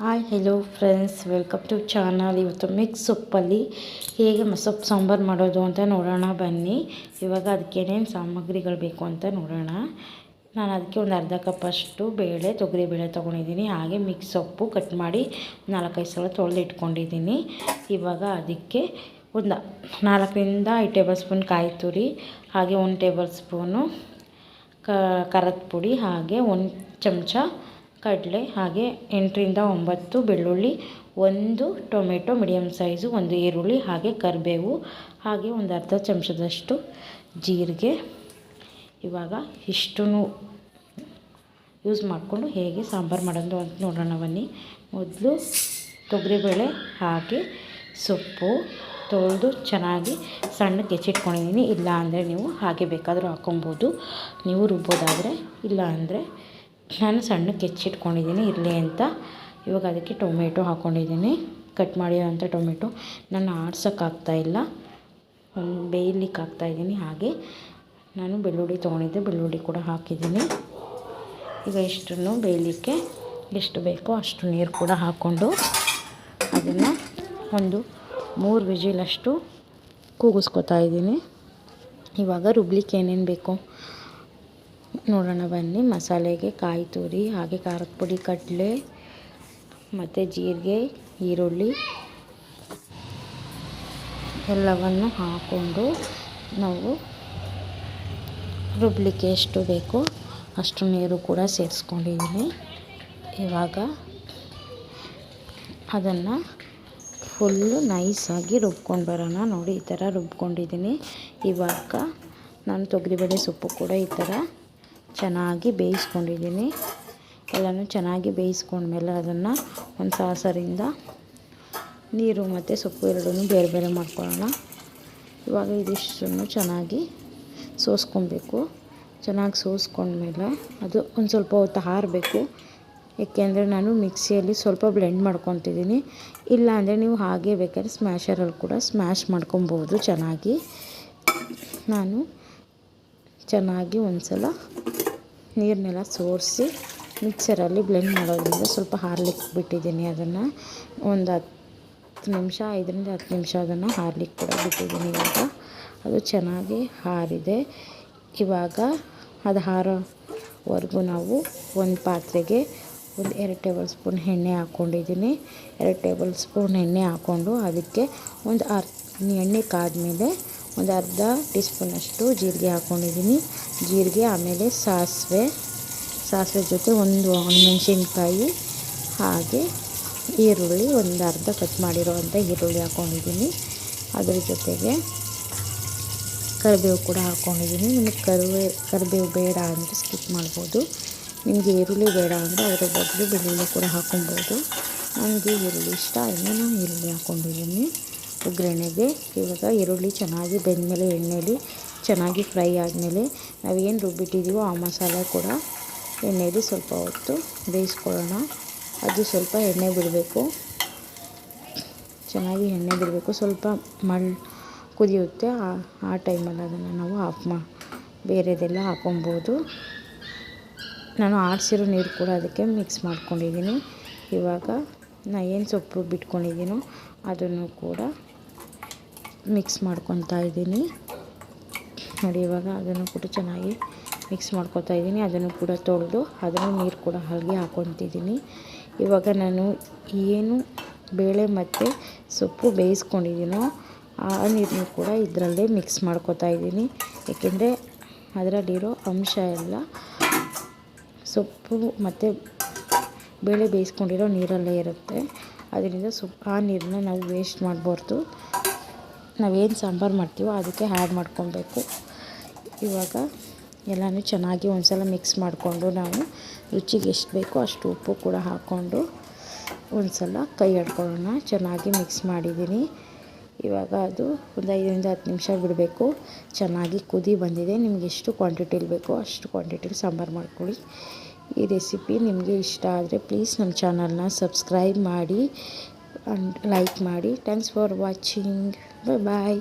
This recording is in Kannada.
Hi hello friends welcome to channel ಇವತ್ತು ಮಿಕ್ಸ್ ಸೊಪ್ಪಲ್ಲಿ ಹೇಗೆ ಸೊಪ್ಪು ಸಾಂಬಾರು ಮಾಡೋದು ಅಂತ ನೋಡೋಣ. ಬನ್ನಿ. ಇವಾಗ ಅದಕ್ಕೆ ಏನೇನು ಸಾಮಗ್ರಿಗಳು ಬೇಕು ಅಂತ ನೋಡೋಣ. ನಾನು ಅದಕ್ಕೆ ಒಂದು ಅರ್ಧ ಕಪ್ಪಷ್ಟು ಬೇಳೆ ತೊಗರಿಬೇಳೆ ತೊಗೊಂಡಿದ್ದೀನಿ. ಹಾಗೆ ಮಿಕ್ಸ್ ಸೊಪ್ಪು ಕಟ್ ಮಾಡಿ ನಾಲ್ಕೈದು ಸಲ ತೊಳೆದು ಇಟ್ಕೊಂಡಿದ್ದೀನಿ. ಇವಾಗ ಅದಕ್ಕೆ ಒಂದು ನಾಲ್ಕರಿಂದ ಐದು ಟೇಬಲ್ ಸ್ಪೂನ್ ಕಾಯಿ ತುರಿ, ಹಾಗೆ ಒಂದು ಟೇಬಲ್ ಸ್ಪೂನು ಖಾರದ ಪುಡಿ, ಹಾಗೆ ಒಂದು ಚಮಚ ಕಡಲೆ, ಹಾಗೆ ಎಂಟರಿಂದ ಒಂಬತ್ತು ಬೆಳ್ಳುಳ್ಳಿ, ಒಂದು ಟೊಮೆಟೊ ಮೀಡಿಯಮ್ ಸೈಜು, ಒಂದು ಈರುಳ್ಳಿ, ಹಾಗೆ ಕರಿಬೇವು, ಹಾಗೆ ಒಂದು ಅರ್ಧ ಚಮಚದಷ್ಟು ಜೀರಿಗೆ. ಇವಾಗ ಇಷ್ಟೂ ಯೂಸ್ ಮಾಡಿಕೊಂಡು ಹೇಗೆ ಸಾಂಬಾರು ಮಾಡೋದು ಅಂತ ನೋಡೋಣ ಬನ್ನಿ. ಮೊದಲು ತೊಗರಿಬೇಳೆ ಹಾಕಿ ಸೊಪ್ಪು ತೊಳೆದು ಚೆನ್ನಾಗಿ ಸಣ್ಣಗೆ ಹೆಚ್ಚಿಟ್ಕೊಂಡಿದ್ದೀನಿ ಇಲ್ಲ ಅಂದರೆ ನೀವು ಹಾಗೆ ಬೇಕಾದರೂ ಹಾಕೊಬೋದು ನೀವು ರುಬ್ಬೋದಾದರೆ ಇಲ್ಲ ಅಂದರೆ ನಾನು ಸಣ್ಣಕ್ಕೆ ಹೆಚ್ಚಿಟ್ಕೊಂಡಿದ್ದೀನಿ ಇರಲಿ ಅಂತ. ಇವಾಗ ಅದಕ್ಕೆ ಟೊಮೆಟೊ ಹಾಕ್ಕೊಂಡಿದ್ದೀನಿ ಕಟ್ ಮಾಡಿರೋಂಥ ಟೊಮೆಟೊ. ನಾನು ಆಡ್ಸೋಕ್ಕಾಗ್ತಾಯಿಲ್ಲ ಒಂದು ಬೇಯಲಿಕ್ಕೆ ಹಾಕ್ತಾಯಿದ್ದೀನಿ ಹಾಗೆ. ನಾನು ಬೆಳ್ಳುಳ್ಳಿ ತೊಗೊಂಡಿದ್ದೆ, ಬೆಳ್ಳುಳ್ಳಿ ಕೂಡ ಹಾಕಿದ್ದೀನಿ. ಈಗ ಇಷ್ಟನ್ನು ಬೇಯಲಿಕ್ಕೆ ಎಷ್ಟು ಬೇಕೋ ಅಷ್ಟು ನೀರು ಕೂಡ ಹಾಕ್ಕೊಂಡು ಅದನ್ನು ಒಂದು ಮೂರು ವಿಜಿಲಷ್ಟು ಕೂಗಿಸ್ಕೊತಾ ಇದ್ದೀನಿ. ಇವಾಗ ರುಬ್ಲಿಕ್ಕೆ ಏನೇನು ಬೇಕು? ನೋಡೋಣ ಬನ್ನಿ. ಮಸಾಲೆಗೆ ಕಾಯಿ ತುರಿ, ಹಾಗೆ ಖಾರದ ಪುಡಿ, ಕಡಲೆ, ಮತ್ತು ಜೀರಿಗೆ, ಈರುಳ್ಳಿ ಎಲ್ಲವನ್ನು ಹಾಕ್ಕೊಂಡು ನಾವು ರುಬ್ಲಿಕ್ಕೆ ಎಷ್ಟು ಬೇಕೋ ಅಷ್ಟು ನೀರು ಕೂಡ ಸೇರಿಸ್ಕೊಂಡಿದ್ದೀನಿ. ಇವಾಗ ಅದನ್ನು ಫುಲ್ಲು ನೈಸಾಗಿ ರುಬ್ಕೊಂಡು ಬರೋಣ. ನೋಡಿ, ಈ ಥರ ರುಬ್ಕೊಂಡಿದ್ದೀನಿ. ಇವಾಗ ನಾನು ತೊಗರಿಬೇಳೆ ಸೊಪ್ಪು ಕೂಡ ಈ ಥರ ಚೆನ್ನಾಗಿ ಬೇಯಿಸ್ಕೊಂಡಿದ್ದೀನಿ. ಎಲ್ಲನೂ ಚೆನ್ನಾಗಿ ಬೇಯಿಸ್ಕೊಂಡ್ಮೇಲೆ ಅದನ್ನು ಒಂದು ಸಾಸರಿಂದ ನೀರು ಮತ್ತು ಸೊಪ್ಪು ಎರಡೂ ಬೇರೆ ಬೇರೆ ಮಾಡ್ಕೊಳ್ಳೋಣ. ಇವಾಗ ಇದಿಷ್ಟನ್ನು ಚೆನ್ನಾಗಿ ಸೋಸ್ಕೊಬೇಕು. ಚೆನ್ನಾಗಿ ಸೋಸ್ಕೊಂಡ್ಮೇಲೆ ಅದು ಒಂದು ಸ್ವಲ್ಪ ಹೊತ್ತು ಹಾರಬೇಕು. ಏಕೆಂದರೆ ನಾನು ಮಿಕ್ಸಿಯಲ್ಲಿ ಸ್ವಲ್ಪ ಬ್ಲೆಂಡ್ ಮಾಡ್ಕೊತಿದ್ದೀನಿ. ಇಲ್ಲ ಅಂದರೆ ನೀವು ಹಾಗೆ ಬೇಕಾದ್ರೆ ಸ್ಮ್ಯಾಶರಲ್ಲಿ ಕೂಡ ಸ್ಮ್ಯಾಶ್ ಮಾಡ್ಕೊಬೋದು ಚೆನ್ನಾಗಿ. ನಾನು ಚೆನ್ನಾಗಿ ಒಂದು ಸಲ ನೀರನ್ನೆಲ್ಲ ಸೋರಿಸಿ ಮಿಕ್ಸರಲ್ಲಿ ಬ್ಲೆಂಡ್ ಮಾಡೋದ್ರಿಂದ ಸ್ವಲ್ಪ ಹಾರ್ಲಿಕ್ಕೆ ಬಿಟ್ಟಿದ್ದೀನಿ ಅದನ್ನು. ಒಂದು ಹತ್ತು ನಿಮಿಷ, ಐದರಿಂದ ಹತ್ತು ನಿಮಿಷ ಅದನ್ನು ಹಾರ್ಲಿಕ್ಕೆ ಕೂಡ ಬಿಟ್ಟಿದ್ದೀನಿ ಇವಾಗ. ಅದು ಚೆನ್ನಾಗಿ ಹಾರಿದೆ. ಇವಾಗ ಅದು ಹಾರೋವರೆಗೂ ನಾವು ಒಂದು ಪಾತ್ರೆಗೆ ಒಂದು ಎರಡು ಟೇಬಲ್ ಸ್ಪೂನ್ ಎಣ್ಣೆ ಹಾಕ್ಕೊಂಡಿದ್ದೀನಿ. ಎರಡು ಟೇಬಲ್ ಸ್ಪೂನ್ ಎಣ್ಣೆ ಹಾಕ್ಕೊಂಡು ಅದಕ್ಕೆ ಒಂದು ಅರ್ ಎಣ್ಣೆ ಕಾದ್ಮೇಲೆ ಒಂದು ಅರ್ಧ ಟೀ ಸ್ಪೂನಷ್ಟು ಜೀರಿಗೆ ಹಾಕ್ಕೊಂಡಿದ್ದೀನಿ ಜೀರಿಗೆ ಆಮೇಲೆ ಸಾಸಿವೆ ಸಾಸಿವೆ ಜೊತೆ ಒಂದು ಮೆಣಸಿನ್ಕಾಯಿ, ಹಾಗೆ ಈರುಳ್ಳಿ ಒಂದು ಅರ್ಧ ಕಟ್ ಮಾಡಿರೋವಂಥ ಈರುಳ್ಳಿ ಹಾಕ್ಕೊಂಡಿದ್ದೀನಿ ಅದ್ರ ಜೊತೆಗೆ ಕರಿಬೇವು ಕೂಡ ಹಾಕ್ಕೊಂಡಿದ್ದೀನಿ ನಿಮಗೆ ಕರಿವೆ, ಕರಿಬೇವು ಬೇಡ ಅಂದರೆ ಸ್ಕಿಪ್ ಮಾಡ್ಬೋದು. ನಿಮಗೆ ಈರುಳ್ಳಿ ಬೇಡ ಅಂದರೆ ಅದರ ಬದಲು ಬೆಳ್ಳುಳ್ಳಿ ಕೂಡ ಹಾಕ್ಕೊಬೋದು ನನಗೆ ಈರುಳ್ಳಿ ಇಷ್ಟ, ಅದನ್ನು ನಾನು ಈರುಳ್ಳಿ ಹಾಕ್ಕೊಂಡಿದ್ದೀನಿ ಒಗ್ಗರಣೆಗೆ ಇವಾಗ ಈರುಳ್ಳಿ ಚೆನ್ನಾಗಿ ಬೆಂದಮೇಲೆ ಎಣ್ಣೆಯಲ್ಲಿ ಚೆನ್ನಾಗಿ ಫ್ರೈ ಆದಮೇಲೆ ನಾವೇನು ರುಬ್ಬಿಟ್ಟಿದ್ದೀವೋ ಆ ಮಸಾಲೆ ಕೂಡ ಎಣ್ಣೆಯಲ್ಲಿ ಸ್ವಲ್ಪ ಹೊತ್ತು ಬೇಯಿಸ್ಕೊಳ್ಳೋಣ. ಅದು ಸ್ವಲ್ಪ ಎಣ್ಣೆ ಬಿಡಬೇಕು. ಚೆನ್ನಾಗಿ ಎಣ್ಣೆ ಬಿಡಬೇಕು. ಸ್ವಲ್ಪ ಮಳ್ ಕುದಿಯುತ್ತೆ. ಆ ಟೈಮಲ್ಲಿ ಅದನ್ನು ನಾವು ಆಫ್ ಮಾ, ಬೇರೆದೆಲ್ಲ ಹಾಕೊಬೋದು. ನಾನು ಆಡಿಸಿರೋ ನೀರು ಕೂಡ ಅದಕ್ಕೆ ಮಿಕ್ಸ್ ಮಾಡ್ಕೊಂಡಿದ್ದೀನಿ. ಇವಾಗ ನಾನು ಏನು ಸೊಪ್ಪು ಬಿಟ್ಕೊಂಡಿದ್ದೀನೋ ಅದನ್ನು ಕೂಡ ಮಿಕ್ಸ್ ಮಾಡ್ಕೊತಾ ಇದ್ದೀನಿ. ನೋಡಿ, ಇವಾಗ ಅದನ್ನು ಕೂಡ ಚೆನ್ನಾಗಿ ಮಿಕ್ಸ್ ಮಾಡ್ಕೊತಾ ಇದ್ದೀನಿ. ಅದನ್ನು ಕೂಡ ತೊಳೆದು ಅದನ್ನು ನೀರು ಕೂಡ ಹಾಗೆ ಹಾಕ್ಕೊತಿದ್ದೀನಿ ಇವಾಗ ನಾನು ಏನು ಬೇಳೆ ಮತ್ತು ಸೊಪ್ಪು ಬೇಯಿಸ್ಕೊಂಡಿದ್ದೀನೋ ಆ ನೀರನ್ನು ಕೂಡ ಇದರಲ್ಲೇ ಮಿಕ್ಸ್ ಮಾಡ್ಕೊತಾ ಇದ್ದೀನಿ. ಏಕೆಂದರೆ ಅದರಲ್ಲಿರೋ ಅಂಶ ಎಲ್ಲ ಸೊಪ್ಪು ಮತ್ತು ಬೇಳೆ ಬೇಯಿಸ್ಕೊಂಡಿರೋ ನೀರಲ್ಲೇ ಇರುತ್ತೆ. ಅದರಿಂದ ಸೊಪ್ಪು ಆ ನೀರನ್ನ ನಾವು ವೇಸ್ಟ್ ಮಾಡಬಾರ್ದು. ನಾವೇನು ಸಾಂಬಾರು ಮಾಡ್ತೀವೋ ಅದಕ್ಕೆ ಆ್ಯಡ್ ಮಾಡ್ಕೊಬೇಕು ಇವಾಗ ಎಲ್ಲನೂ ಚೆನ್ನಾಗಿ ಒಂದ್ಸಲ ಮಿಕ್ಸ್ ಮಾಡಿಕೊಂಡು ನಾವು ರುಚಿಗೆ ಎಷ್ಟು ಬೇಕೋ ಅಷ್ಟು ಉಪ್ಪು ಕೂಡ ಹಾಕ್ಕೊಂಡು ಒಂದ್ಸಲ ಕೈ ಆಡ್ಕೊಳ್ಳೋಣ ಚೆನ್ನಾಗಿ ಮಿಕ್ಸ್ ಮಾಡಿದ್ದೀನಿ. ಇವಾಗ ಅದು ಒಂದು ಐದರಿಂದ ಹತ್ತು ನಿಮಿಷ ಬಿಡಬೇಕು. ಚೆನ್ನಾಗಿ ಕುದಿ ಬಂದಿದೆ. ನಿಮಗೆ ಎಷ್ಟು ಕ್ವಾಂಟಿಟಿಲಿ ಬೇಕೋ ಅಷ್ಟು ಕ್ವಾಂಟಿಟಿಲಿ ಸಾಂಬಾರು ಮಾಡ್ಕೊಳ್ಳಿ. ಈ ರೆಸಿಪಿ ನಿಮಗೆ ಇಷ್ಟ ಆದರೆ ಪ್ಲೀಸ್ ನಮ್ಮ ಚಾನಲ್ನ ಸಬ್ಸ್ಕ್ರೈಬ್ ಮಾಡಿ. ಅಂಡ್ ಲೈಕ್ ಮಾಡಿ thanks for watching bye bye